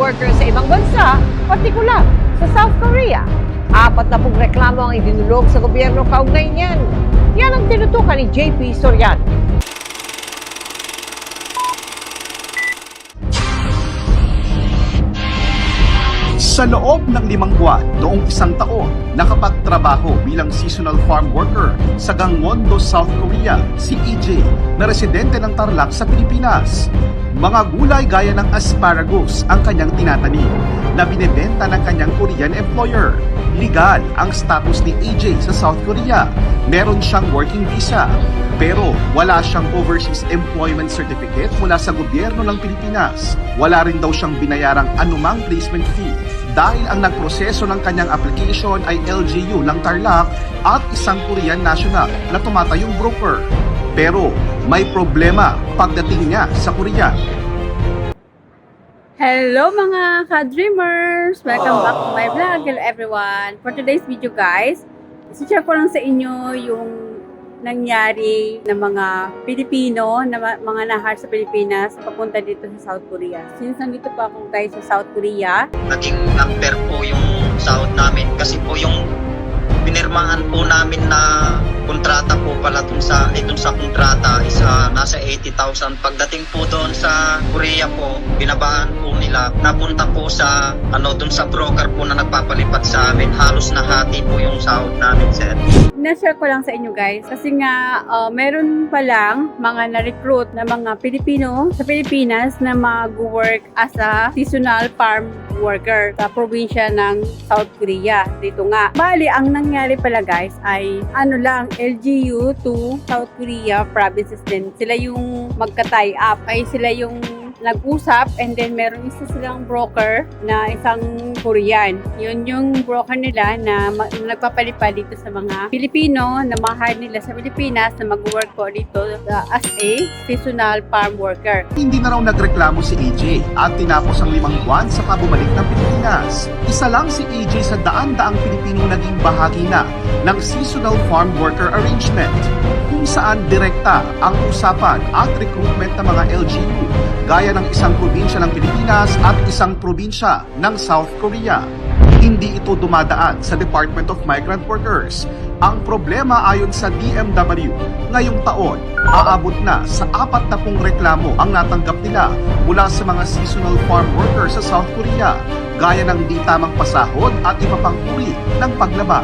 workers sa ibang bansa, partikular sa South Korea. Apat na pong reklamo ang idinulog sa gobyerno kaugnay niyan. Yan ang tinutukan ni JP Soriano. Sa loob ng limang buwan noong isang taon, nakapagtrabaho bilang seasonal farm worker sa Gangwon-do, South Korea, si EJ na residente ng Tarlac sa Pilipinas. Mga gulay gaya ng asparagus ang kanyang tinatanim na binebenta ng kanyang Korean employer. Legal ang status ni EJ sa South Korea. Meron siyang working visa. Pero wala siyang overseas employment certificate mula sa gobyerno ng Pilipinas. Wala rin daw siyang binayarang anumang placement fee dahil ang nagproseso ng kanyang application ay LGU ng Tarlac at isang Korean national na tumatayong broker. Pero may problema pagdating niya sa Korea. Hello mga ka-dreamers! Welcome back to my vlog. Hello everyone! For today's video guys, isi-share ko lang sa inyo yung nangyari ng mga Pilipino, na mga nahar sa Pilipinas papunta dito sa South Korea. Since nandito pa ako guys sa South Korea, naging unfair po yung sahod namin kasi po yung pinirmahan po namin na kontrata po pala dun sa eh, dun sa kontrata is ah, nasa 80,000 pagdating po doon sa Korea po binabaan po nila. Napunta po sa ano dun sa broker po na nagpapalipat sa amin. Halos nahati po yung sahod namin sir. Na-share ko lang sa inyo guys. Kasi nga uh, meron pa lang mga na-recruit na mga Pilipino sa Pilipinas na mag-work as a seasonal farm worker sa probinsya ng South Korea. Dito nga. Bali, ang nangyari pala guys ay ano lang, LGU to South Korea provinces din. Sila yung magka-tie up. Ay sila yung nag-usap and then meron isa silang broker na isang Korean. Yun yung broker nila na ma- nagpapalipad dito sa mga Pilipino na mahal nila sa Pilipinas na mag-work po dito uh, as a seasonal farm worker. Hindi na raw nagreklamo si AJ at tinapos ang limang buwan sa pabumalik ng Pilipinas. Isa lang si AJ sa daan-daang Pilipino naging bahagi na ng Seasonal Farm Worker Arrangement kung saan direkta ang usapan at recruitment ng mga LGU gaya ng isang probinsya ng Pilipinas at isang probinsya ng South Korea. Hindi ito dumadaan sa Department of Migrant Workers. Ang problema ayon sa DMW, ngayong taon, aabot na sa apat na pong reklamo ang natanggap nila mula sa mga seasonal farm workers sa South Korea, gaya ng di tamang pasahod at iba ng paglaba.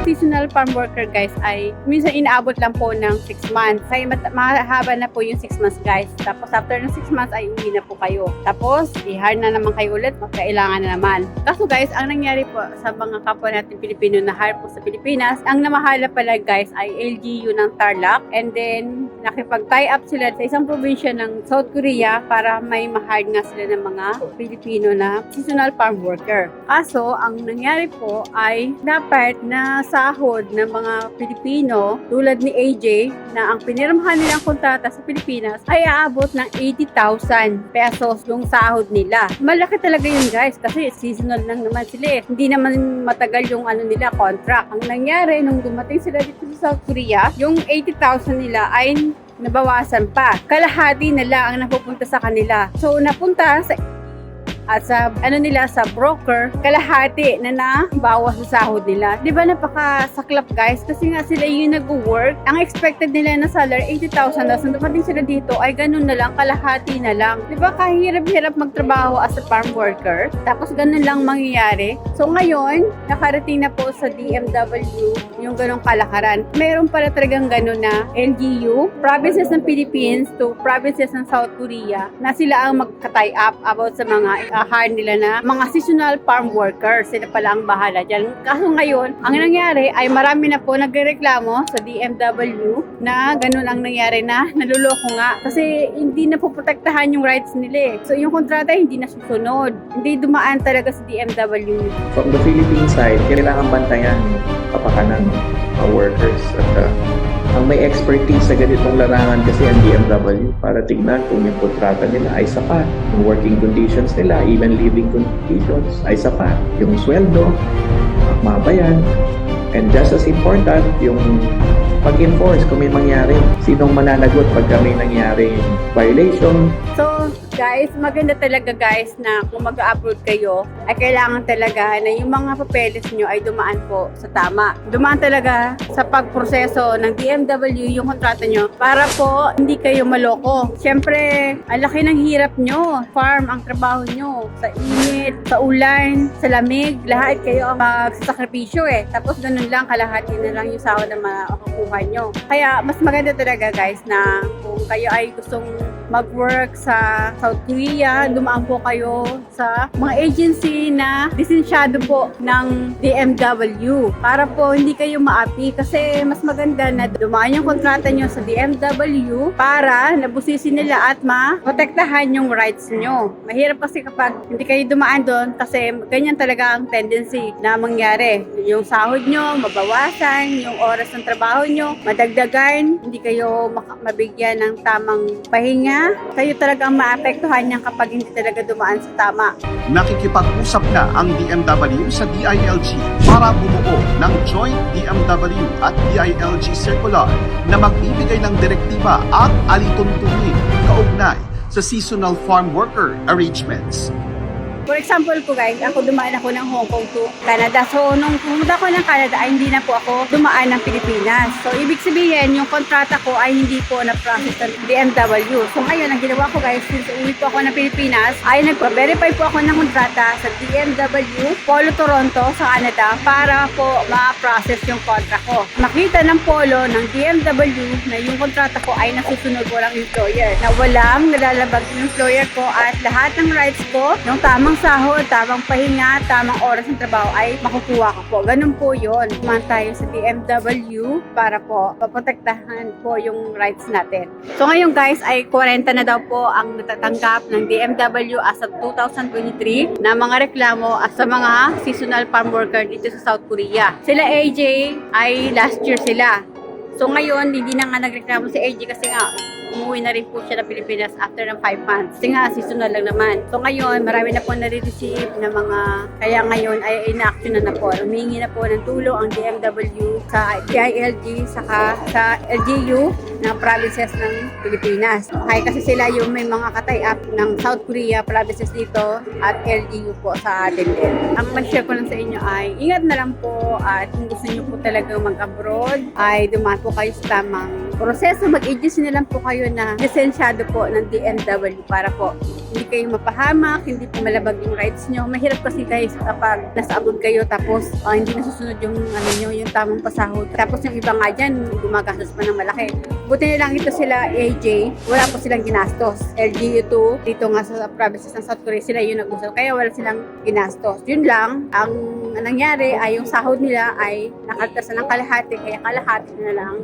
Seasonal farm worker guys ay minsan inaabot lang po ng 6 months. Kaya mahaba na po yung 6 months guys. Tapos after ng 6 months ay uwi na po kayo. Tapos i-hire na naman kayo ulit, magkailangan na naman. Kaso guys, ang nangyari po sa mga kapwa natin Pilipino na hire po sa Pilipinas, ang namahala pala guys ay LGU ng Tarlac and then nakipag-tie up sila sa isang probinsya ng South Korea para may ma-hire nga sila ng mga Pilipino na seasonal farm worker. Kaso, ang nangyari po ay dapat na sahod ng mga Pilipino tulad ni AJ na ang pinirmahan nilang kontrata sa Pilipinas ay aabot ng 80,000 pesos yung sahod nila. Malaki talaga yun guys kasi seasonal lang naman sila eh. Hindi naman matagal yung ano nila contract. Ang nangyari nung dumating sila dito sa South Korea, yung 80,000 nila ay nabawasan pa. Kalahati na lang ang napupunta sa kanila. So, napunta sa at sa ano nila sa broker kalahati na nabawas sa sahod nila. 'Di ba napakasaklap guys kasi nga sila yung nag-work. Ang expected nila na salary 80,000 tapos dumating sila dito ay ganun na lang kalahati na lang. 'Di ba kahirap-hirap magtrabaho as a farm worker tapos ganun lang mangyayari. So ngayon nakarating na po sa DMW yung ganung kalakaran. Meron pala talagang ganun na LGU, provinces ng Philippines to provinces ng South Korea na sila ang magka-tie up about sa mga uh, hire nila na mga seasonal farm workers. Sila pala ang bahala dyan. Kaso ngayon, ang nangyari ay marami na po nagreklamo sa DMW na ganun ang nangyari na naluloko nga. Kasi hindi na po protektahan yung rights nila eh. So yung kontrata hindi na susunod. Hindi dumaan talaga sa DMW. From the Philippine side, kailangan bantayan kapakanan ng workers at uh, may expertise sa ganitong larangan kasi ang DMW para tignan kung yung kontrata nila ay sapat, yung working conditions nila, even living conditions ay sapat, yung sweldo, akma ba yan? And just as important, yung pag-enforce kung may mangyari, sinong mananagot pag may nangyari violation, So, Guys, maganda talaga guys na kung mag-upload kayo, ay kailangan talaga na yung mga papeles nyo ay dumaan po sa tama. Dumaan talaga sa pagproseso ng DMW yung kontrata nyo para po hindi kayo maloko. Siyempre, ang laki ng hirap nyo. Farm ang trabaho nyo. Sa init, sa ulan, sa lamig, lahat kayo ang magsasakripisyo eh. Tapos ganun lang, kalahati na lang yung sahod na makukuha nyo. Kaya mas maganda talaga guys na kung kayo ay gustong mag-work sa South Korea, dumaan po kayo sa mga agency na lisensyado po ng DMW para po hindi kayo maapi kasi mas maganda na dumaan yung kontrata nyo sa DMW para nabusisin nila at maprotektahan yung rights nyo. Mahirap kasi kapag hindi kayo dumaan doon kasi ganyan talaga ang tendency na mangyari. Yung sahod nyo, mabawasan, yung oras ng trabaho nyo, madagdagan, hindi kayo mabigyan ng tamang pahinga, kayo talaga ang maapektuhan niyan kapag hindi talaga dumaan sa tama. Nakikipag-usap na ang DMW sa DILG para bumuo ng Joint DMW at DILG Circular na magbibigay ng direktiba at alituntunin kaugnay sa seasonal farm worker arrangements. For example po guys, ako dumaan ako ng Hong Kong to Canada. So, nung pumunta ko ng Canada, ay hindi na po ako dumaan ng Pilipinas. So, ibig sabihin, yung kontrata ko ay hindi po na-process ng BMW. So, ngayon, ang ginawa ko guys, since uwi po ako ng Pilipinas, ay nagpa-verify po ako ng kontrata sa BMW Polo Toronto sa Canada para po ma-process yung kontrata ko. Makita ng Polo ng BMW na yung kontrata ko ay nasusunod walang employer. Na walang nalalabag yung employer ko at lahat ng rights ko, yung tamang sahod, tamang pahinga, tamang oras ng trabaho ay makukuha ko po. Ganun po yun. Man tayo sa BMW para po paprotektahan po yung rights natin. So ngayon guys ay 40 na daw po ang natatanggap ng DMW as of 2023 na mga reklamo at sa mga seasonal farm worker dito sa South Korea. Sila AJ ay last year sila. So ngayon, hindi na nga nagreklamo si AJ kasi nga umuwi na rin po siya ng Pilipinas after ng 5 months. Kasi nga, seasonal lang naman. So ngayon, marami na po nare-receive na mga, kaya ngayon ay in-action na na po. Humingi na po ng tulong ang DMW sa DILG, saka sa LGU ng provinces ng Pilipinas. Kaya kasi sila yung may mga katay-up ng South Korea provinces dito at LGU po sa atin din. Ang ma-share ko lang sa inyo ay ingat na lang po at kung gusto nyo po talaga mag-abroad ay dumaan po kayo sa tamang proseso. Mag-agency na po kayo na lisensyado po ng DMW para po hindi kayo mapahamak, hindi po malabag yung rights nyo. Mahirap kasi guys kapag nasa abroad kayo tapos ah, hindi nasusunod yung ano nyo, yung tamang pasahod. Tapos yung iba nga dyan, gumagastos pa ng malaki. Buti na lang ito sila AJ, wala po silang ginastos. LGU2, dito nga sa provinces ng South Korea, sila yung nag-usap. Kaya wala silang ginastos. Yun lang, ang nangyari ay yung sahod nila ay nakaltasan ng kalahati, kaya kalahati na lang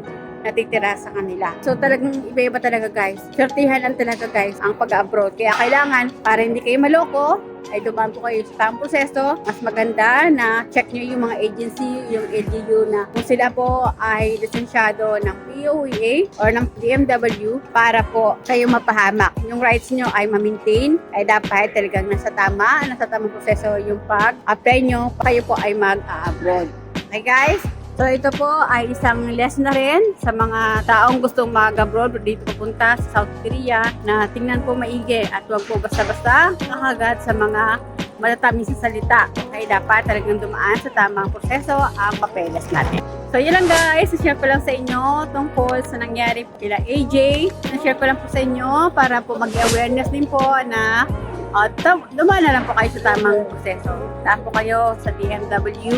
natitira sa kanila. So talagang iba-iba talaga guys. Swertihan lang talaga guys ang pag-abroad. Kaya kailangan, para hindi kayo maloko, ay dumaan po kayo sa tamang proseso. Mas maganda na check nyo yung mga agency, yung LGU na kung sila po ay lisensyado ng POEA or ng DMW para po kayo mapahamak. Yung rights nyo ay ma-maintain, ay dapat talagang nasa tama, nasa tamang proseso yung pag-apply nyo, kayo po ay mag-abroad. Okay guys? So ito po ay isang lesson na rin sa mga taong gustong mag-abroad dito pupunta sa South Korea na tingnan po maigi at huwag po basta-basta kakagat sa mga matatamis sa salita. Okay, dapat talagang dumaan sa tamang proseso ang papeles natin. So yun lang guys, share ko lang sa inyo tungkol sa nangyari kila AJ. Na-share ko lang po sa inyo para po mag-awareness din po na at dumaan na lang po kayo sa tamang proseso. Saan po kayo sa DMW.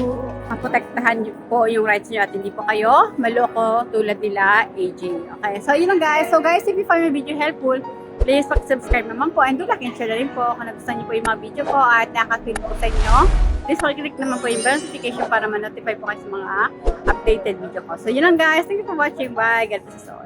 Maprotektahan po yung rights niyo at hindi po kayo maloko tulad nila AJ. Okay, so yun lang guys. So guys, if you find my video helpful, please subscribe naman po and do like and share na rin po kung nagustuhan niyo po yung mga video ko at nakakatulong po sa inyo. Please click naman po yung bell notification para ma-notify po kayo sa mga updated video ko. So yun lang guys. Thank you for watching. Bye. God bless us all.